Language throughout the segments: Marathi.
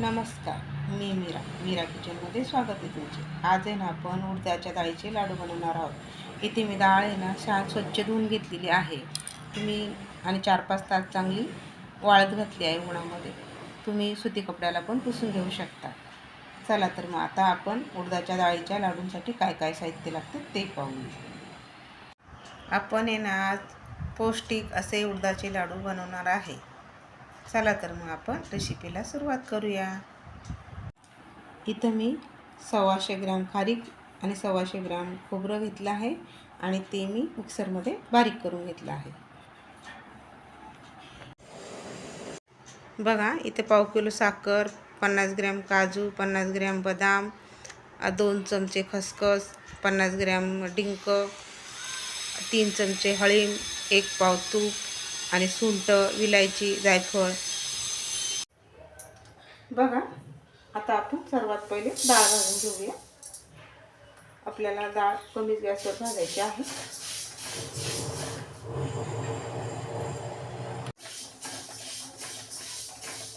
नमस्कार मी मीरा मीरा किचनमध्ये स्वागत आहे तुमचे. आज आहे ना आपण उडदाच्या डाळीचे लाडू बनवणार आहोत. इथे मी डाळ आहे ना छान स्वच्छ धुवून घेतलेली आहे. तुम्ही आणि चार पाच तास चांगली वाळत घातली आहे उन्हामध्ये. तुम्ही सुती कपड्याला पण पुसून घेऊ शकता. चला तर मग आता आपण उडदाच्या डाळीच्या लाडूंसाठी काय काय साहित्य लागतं ते पाहू आपण आहे ना आज पौष्टिक असे उडदाचे लाडू बनवणार आहे. चला तर मग आपण रेसिपीला सुरुवात करूया. इथं मी सव्वाशे ग्राम खारीक आणि सव्वाशे ग्राम खोबरं घेतलं आहे आणि ते मी मिक्सरमध्ये बारीक करून घेतलं आहे. बघा इथे पाव किलो साखर पन्नास ग्रॅम काजू पन्नास ग्रॅम बदाम दोन चमचे खसखस पन्नास ग्रॅम डिंक तीन चमचे हळीम एक पाव तूप आणि सुंट विलायची जायफळ. बघा आता आपण सर्वात पहिले डाळ भाजून घेऊया. आपल्याला डाळ कमी गॅसवर भाजायची आहे.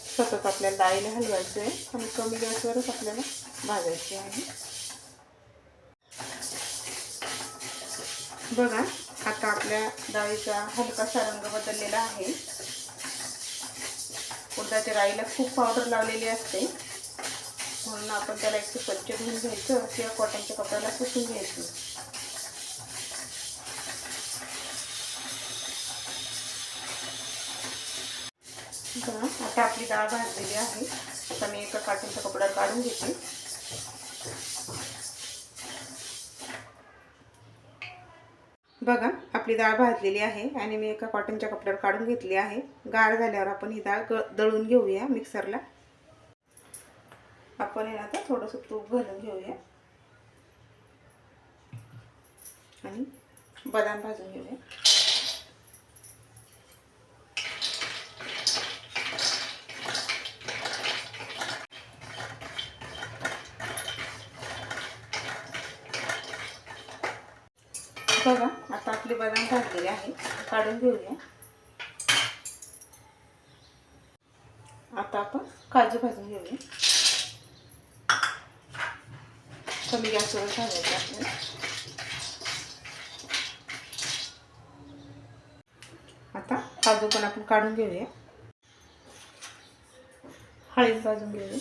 सतत आपल्याला डाळीला हलवायचं आहे आणि कमी गॅसवरच आपल्याला भाजायची आहे. बघा आता आपल्या डाळीचा हलकासा रंग बदललेला आहे. उडदाच्या डाळीला खूप पावडर लावलेली असते. म्हणून आपण त्याला एक स्वच्छ धुवून घ्यायचं किंवा कॉटनच्या कपड्याला पुसून घ्यायचं. आता आपली डाळ भाजलेली आहे. आता मी एका कॉटनच्या कपडा काढून घेते. बघा आपली डाळ भाजलेली आहे आणि मी एका कॉटनच्या कपड्यावर काढून घेतली आहे. गार झाल्यावर आपण ही डाळ ग दळून घेऊया मिक्सरला आपण हे आता थोडंसं तूप घालून घेऊया. आणि बदाम भाजून घेऊया. बघा आता आपले बदाम भाजलेले आहे काढून घेऊया. आता आपण काजू भाजून घेऊया. कमी गॅसवर भाजायचं आपल्याला आता काजू पण आपण काढून घेऊया. हळद भाजून घेऊया.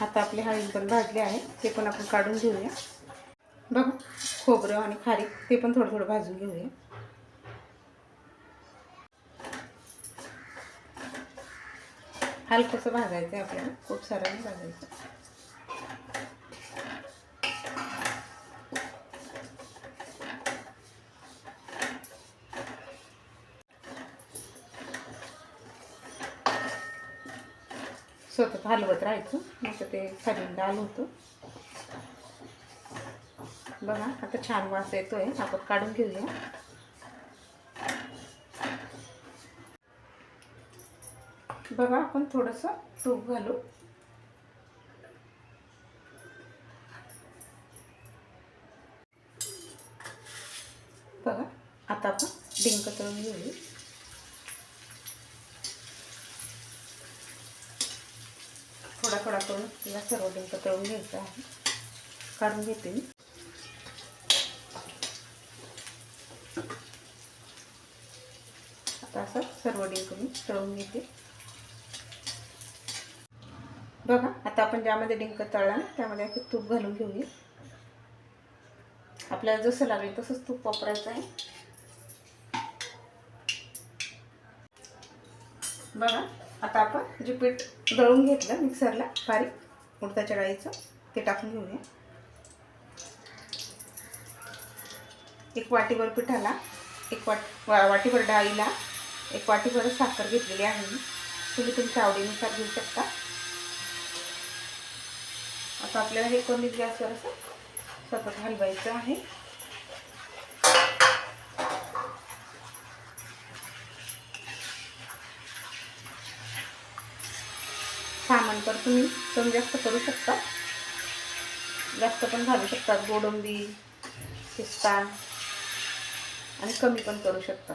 आता आपले हळद पण भाजले आहे ते पण आपण काढून घेऊया. बघू खोबरं आणि खारीक ते पण थोडं थोडं भाजून घेऊया. हलकंसं भाजायचं आहे आपल्याला खूप सारं भाजायचं. सतत हलवत राहायचं. मग ते खाली डाल होतं. बघा आता छान वास येतोय. आपण काढून घेऊया. बघा आपण थोडंसं तूप घालू. बघा आता आपण डिंक तळून घेऊया. थोडा थोडा करून या सर्व डिंक तळून घ्यायचं आहे. काढून घेते मी. आता असं सर्व डिंक मी तळून घेते. बघा आता आपण ज्यामध्ये डिंक तळला ना त्यामध्ये आपण तूप घालून घेऊया. आपल्याला जसं लागेल तसंच तूप वापरायचं आहे. बघा आता आपण जे पीठ दळून घेतलं मिक्सरला बारीक उडताच्या डाळीचं ते टाकून घेऊया. एक वाटीभर पिठाला एक वाट वा वाटीभर डाळीला एक वाटीभर साखर घेतलेली आहे मी. तुम्ही तुमच्या आवडीनुसार घेऊ शकता. आता आपल्याला हे कमी गॅसवर असं सतत हलवायचं आहे. सामान तर तुम्ही कमी जास्त करू शकता. जास्त पण घालू शकतात गोडंबी पिस्ता आणि कमी पण करू शकता.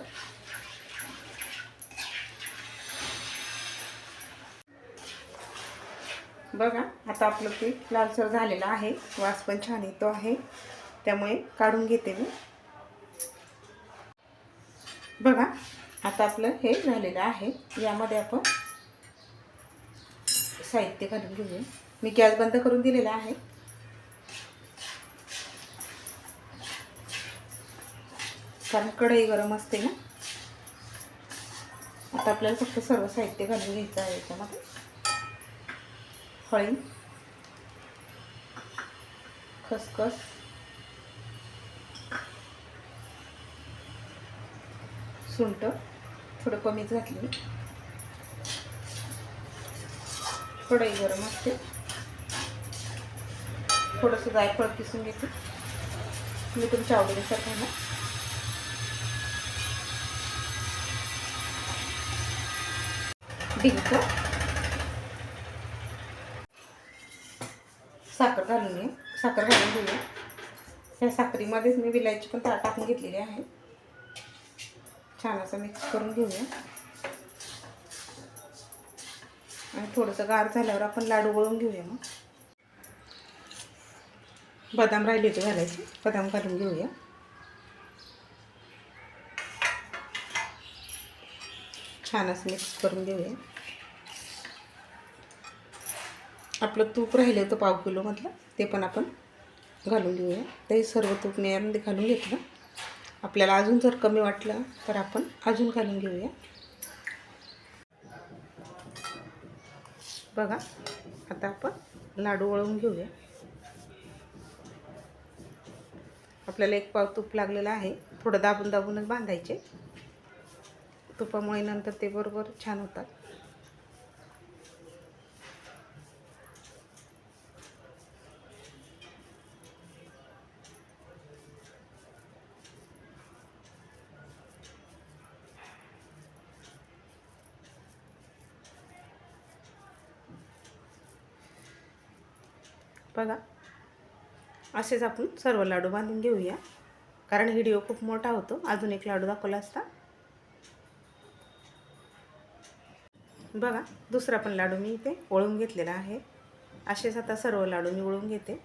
बघा आता आपलं पीठ लालसर झालेलं आहे. वास पण छान येतो आहे. त्यामुळे काढून घेते मी. बघा आता आपलं हे झालेलं आहे. यामध्ये आपण साहित्य घालून घेऊया मी गॅस बंद करून दिलेला आहे. कारण कढई गरम असते ना. आता आपल्याला फक्त सर्व साहित्य घालून घ्यायचं आहे याच्यामध्ये. हळी. खसखस. सुंट थोडं कमीच घातली कढई गरम असते. थोडंसं जायफळ किसून घेते. मी तुमच्या आवडीनुसार घाला डिंक. साखर घालून घे साखर घालून घेऊया. या साखरीमध्येच मी विलायची पण ता- टाकून घेतलेली आहे. छान असं मिक्स करून घेऊया. आणि थोडंसं गार झाल्यावर आपण लाडू वळून घेऊया मग. बदाम राहिले होते घालायचे बदाम घालून घेऊया. छान असं मिक्स करून घेऊया. आपलं तूप राहिलं होतं पाव किलोमधलं ते पण आपण घालून घेऊया. ते सर्व तूप मी यामध्ये घालून घेतलं. आपल्याला अजून जर कमी वाटलं तर आपण अजून घालून घेऊया. बघा आता आपण लाडू वळवून घेऊया. आपल्याला एक पाव तूप लागलेलं आहे. थोडं दाबून दाबूनच बांधायचे. तुपामुळे नंतर ते बरोबर छान होतात. बघा. असेच आपण सर्व लाडू बांधून घेऊया. कारण व्हिडिओ खूप मोठा होतो. अजून एक लाडू दाखवला असता. बघा दुसरा पण लाडू मी इथे ओळून घेतलेला आहे. असेच आता सर्व लाडू मी वळून घेते.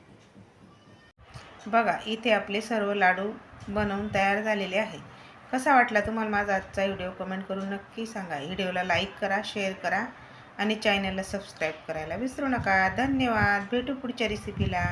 बघा इथे आपले सर्व लाडू बनवून तयार झालेले आहे. कसा वाटला तुम्हाला माझा आजचा व्हिडिओ? कमेंट करून नक्की सांगा. व्हिडिओला लाईक करा शेअर करा. आणि चॅनलला सबस्क्राईब करायला विसरू नका. धन्यवाद. भेटू पुढच्या रेसिपीला